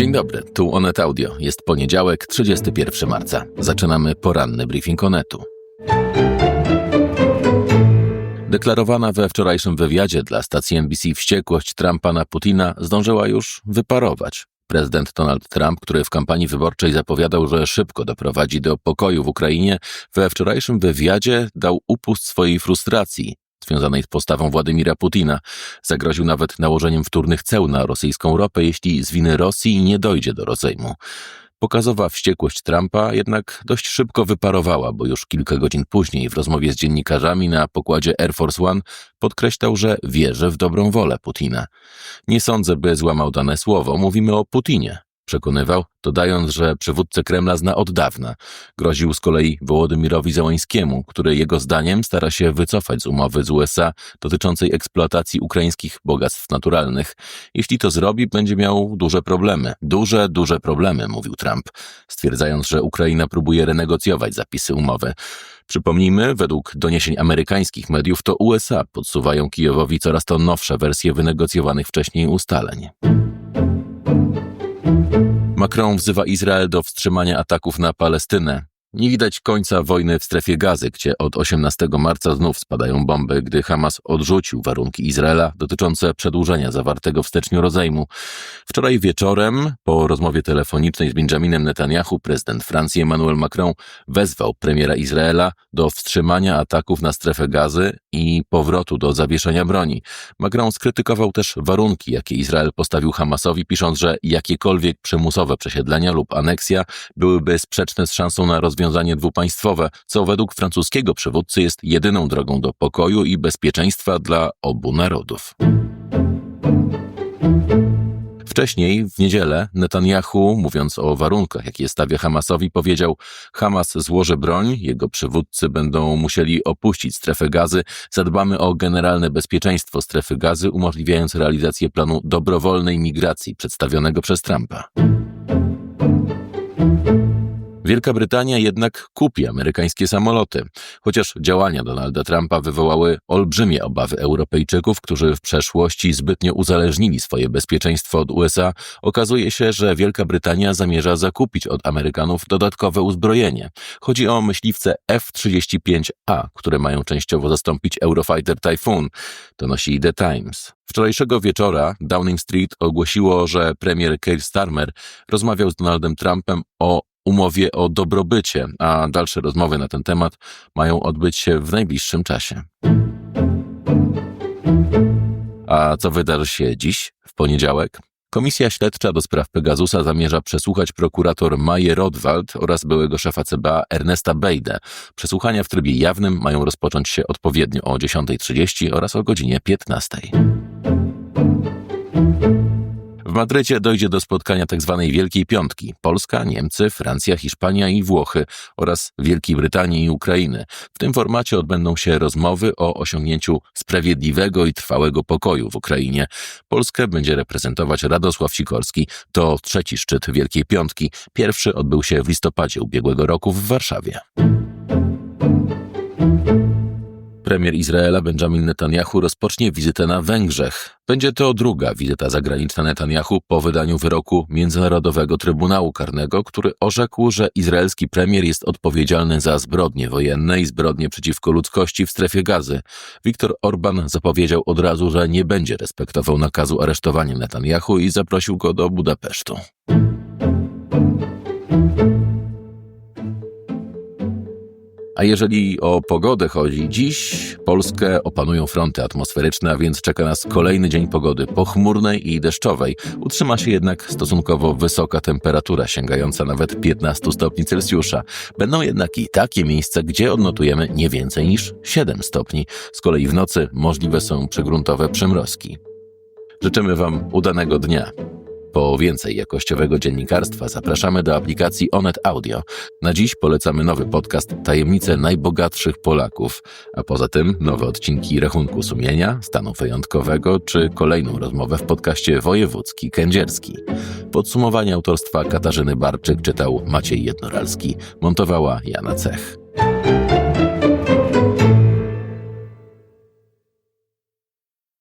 Dzień dobry, tu Onet Audio. Jest poniedziałek, 31 marca. Zaczynamy poranny briefing Onetu. Deklarowana we wczorajszym wywiadzie dla stacji NBC wściekłość Trumpa na Putina zdążyła już wyparować. Prezydent Donald Trump, który w kampanii wyborczej zapowiadał, że szybko doprowadzi do pokoju w Ukrainie, we wczorajszym wywiadzie dał upust swojej frustracji związanej z postawą Władimira Putina. Zagroził nawet nałożeniem wtórnych ceł na rosyjską ropę, jeśli z winy Rosji nie dojdzie do rozejmu. Pokazowa wściekłość Trumpa jednak dość szybko wyparowała, bo już kilka godzin później w rozmowie z dziennikarzami na pokładzie Air Force One podkreślał, że wierzy w dobrą wolę Putina. Nie sądzę, by złamał dane słowo. Mówimy o Putinie. Przekonywał, dodając, że przywódcę Kremla zna od dawna. Groził z kolei Wołodymirowi Załańskiemu, który jego zdaniem stara się wycofać z umowy z USA dotyczącej eksploatacji ukraińskich bogactw naturalnych. Jeśli to zrobi, będzie miał duże problemy. Duże, duże problemy, mówił Trump, stwierdzając, że Ukraina próbuje renegocjować zapisy umowy. Przypomnijmy, według doniesień amerykańskich mediów, to USA podsuwają Kijowowi coraz to nowsze wersje wynegocjowanych wcześniej ustaleń. Macron wzywa Izrael do wstrzymania ataków na Palestynę. Nie widać końca wojny w strefie gazy, gdzie od 18 marca znów spadają bomby, gdy Hamas odrzucił warunki Izraela dotyczące przedłużenia zawartego w styczniu rozejmu. Wczoraj wieczorem, po rozmowie telefonicznej z Benjaminem Netanyahu, prezydent Francji Emmanuel Macron wezwał premiera Izraela do wstrzymania ataków na strefę gazy i powrotu do zawieszenia broni. Macron skrytykował też warunki, jakie Izrael postawił Hamasowi, pisząc, że jakiekolwiek przymusowe przesiedlenia lub aneksja byłyby sprzeczne z szansą na rozwiązanie rozwiązanie dwupaństwowe, co według francuskiego przywódcy jest jedyną drogą do pokoju i bezpieczeństwa dla obu narodów. Wcześniej, w niedzielę, Netanyahu, mówiąc o warunkach, jakie stawia Hamasowi, powiedział: Hamas złoży broń, jego przywódcy będą musieli opuścić strefę gazy, zadbamy o generalne bezpieczeństwo strefy gazy, umożliwiając realizację planu dobrowolnej migracji przedstawionego przez Trumpa. Wielka Brytania jednak kupi amerykańskie samoloty, chociaż działania Donalda Trumpa wywołały olbrzymie obawy Europejczyków, którzy w przeszłości zbytnio uzależnili swoje bezpieczeństwo od USA. Okazuje się, że Wielka Brytania zamierza zakupić od Amerykanów dodatkowe uzbrojenie. Chodzi o myśliwce F-35A, które mają częściowo zastąpić Eurofighter Typhoon, to nosi The Times. Wczorajszego wieczora Downing Street ogłosiło, że premier Keir Starmer rozmawiał z Donaldem Trumpem o umowie o dobrobycie, a dalsze rozmowy na ten temat mają odbyć się w najbliższym czasie. A co wydarzy się dziś, w poniedziałek? Komisja śledcza do spraw Pegasusa zamierza przesłuchać prokurator Maję Rodwald oraz byłego szefa CBA Ernesta Bejdę. Przesłuchania w trybie jawnym mają rozpocząć się odpowiednio o 10.30 oraz o godzinie 15.00. W Madrycie dojdzie do spotkania tzw. Tak Wielkiej Piątki Polska, Niemcy, Francja, Hiszpania i Włochy oraz Wielkiej Brytanii i Ukrainy. W tym formacie odbędą się rozmowy o osiągnięciu sprawiedliwego i trwałego pokoju w Ukrainie. Polskę będzie reprezentować Radosław Sikorski. To trzeci szczyt Wielkiej Piątki. Pierwszy odbył się w listopadzie ubiegłego roku w Warszawie. Premier Izraela Benjamin Netanyahu rozpocznie wizytę na Węgrzech. Będzie to druga wizyta zagraniczna Netanyahu po wydaniu wyroku Międzynarodowego Trybunału Karnego, który orzekł, że izraelski premier jest odpowiedzialny za zbrodnie wojenne i zbrodnie przeciwko ludzkości w strefie gazy. Viktor Orban zapowiedział od razu, że nie będzie respektował nakazu aresztowania Netanyahu i zaprosił go do Budapesztu. A jeżeli o pogodę chodzi, dziś Polskę opanują fronty atmosferyczne, a więc czeka nas kolejny dzień pogody pochmurnej i deszczowej. Utrzyma się jednak stosunkowo wysoka temperatura, sięgająca nawet 15 stopni Celsjusza. Będą jednak i takie miejsca, gdzie odnotujemy nie więcej niż 7 stopni. Z kolei w nocy możliwe są przygruntowe przymrozki. Życzymy Wam udanego dnia. Po więcej jakościowego dziennikarstwa zapraszamy do aplikacji Onet Audio. Na dziś polecamy nowy podcast Tajemnice najbogatszych Polaków, a poza tym nowe odcinki Rachunku Sumienia, Stanu Wyjątkowego czy kolejną rozmowę w podcaście Wojewódzki Kędzierski. Podsumowanie autorstwa Katarzyny Barczyk czytał Maciej Jednoralski, montowała Jana Cech.